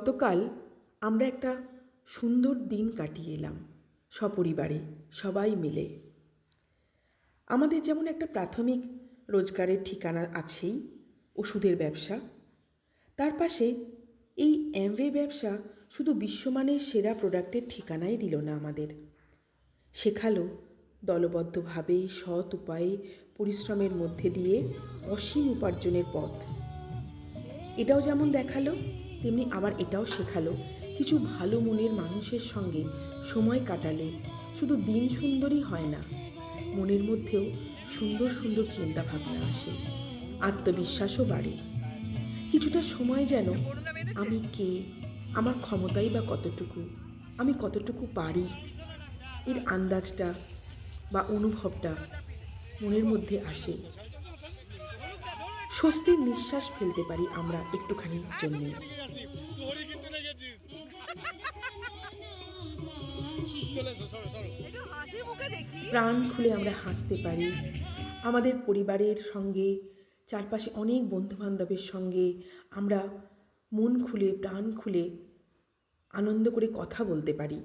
গতকাল আমরা একটা সুন্দর দিন কাটিয়ে এলাম, সপরিবারে, সবাই মিলে। আমাদের যেমন একটা প্রাথমিক রোজগারের ঠিকানা আছেই, ওষুধের ব্যবসা, তার পাশে এই অ্যামওয়ে ব্যবসা শুধু বিশ্বমানের সেরা প্রোডাক্টের ঠিকানাই দিল না আমাদের। শেখালো দলবদ্ধভাবে সৎ উপায়ে পরিশ্রমের মধ্যে দিয়ে অসীম উপার্জনের পথ। এটাও যেমন দেখাল তেমনি আবার এটাও শেখালো, কিছু ভালো মনের মানুষের সঙ্গে সময় কাটালে শুধু দিন সুন্দরই হয় না, মনের মধ্যেও সুন্দর সুন্দর চিন্তাভাবনা আসে, আত্মবিশ্বাসও বাড়ে। কিছুটা সময় যেন আমি কে, আমার ক্ষমতাই বা কতটুকু, আমি কতটুকু পারি, এর আন্দাজটা বা অনুভবটা মনের মধ্যে আসে। স্বস্তির নিঃশ্বাস ফেলতে পারি আমরা একটুখানি জন্য। প্রাণ খুলে আমরা হাসতে পারি। আমাদের পরিবারের সঙ্গে, চারপাশে অনেক বন্ধুবান্ধবের সঙ্গে আমরা মন খুলে, প্রাণ খুলে আনন্দ করে কথা বলতে পারি।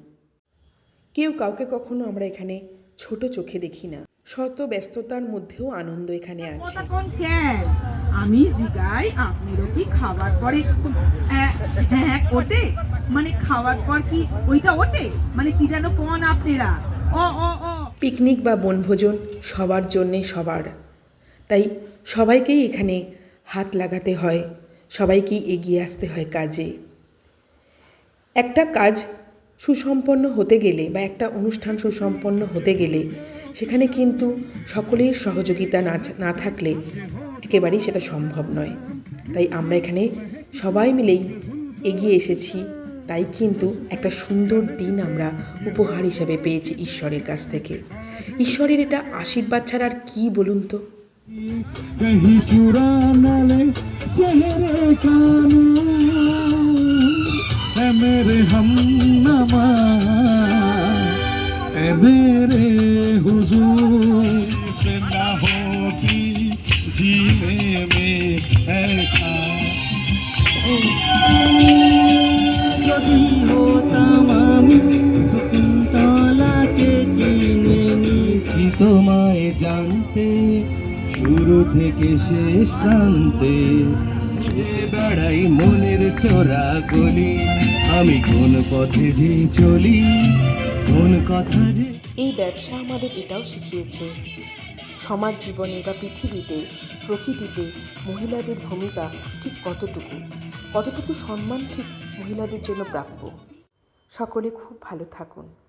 কেউ কাউকে কখনো আমরা এখানে ছোট চোখে দেখি না। শত ব্যস্ততার মধ্যেও আনন্দ এখানে আছে। ওটা আমি জিগাই আপনারও কি খাবার পরে হ্যাঁ হ্যাঁ ওটে মানে খাওয়ার পর কি ওইটা ওঠে? মানে কি যেন কোন আপনারা? ও ও ও পিকনিক বা বনভোজন সবার জন্যে সবার। তাই সবাইকেই এখানে হাত লাগাতে হয় সবাইকেই এগিয়ে আসতে হয় কাজে। একটা কাজ সুসম্পন্ন হতে গেলে বা একটা অনুষ্ঠান সুসম্পন্ন হতে গেলে সেখানে কিন্তু সকলের সহযোগিতা না না থাকলে একেবারেই সেটা সম্ভব নয় তাই আমরা এখানে সবাই মিলেই এগিয়ে এসেছি তাই কিন্তু একটা সুন্দর দিন আমরা উপহার হিসেবে পেয়েছি ঈশ্বরের কাছ থেকে ঈশ্বরের এটা আশীর্বাদ ছাড়া আর কী বলুন তো कहीं चुरा न ले चेहरे का नूर है मेरे हम नमा है मेरे हुजूर से ना होती जीने में ऐसा যদি হতাম আমি শকুন্তলাকে চিনে নিয়েছি তোমায় জানতে শুরু থেকে শেষ প্রান্তে বেড়াই মনের চোরা গলি আমি কোন পথে যে চলি, কোন কথা যে এই ব্যবসা আমাদের এটাও শিখিয়েছে। সমাজ জীবনে বা পৃথিবীতে, প্রকৃতিতে মহিলাদের ভূমিকা ঠিক কতটুকু? কতটুকু সম্মান ঠিক মহিলাদের জন্য প্রাপ্য? সকলে খুব ভালো থাকুন।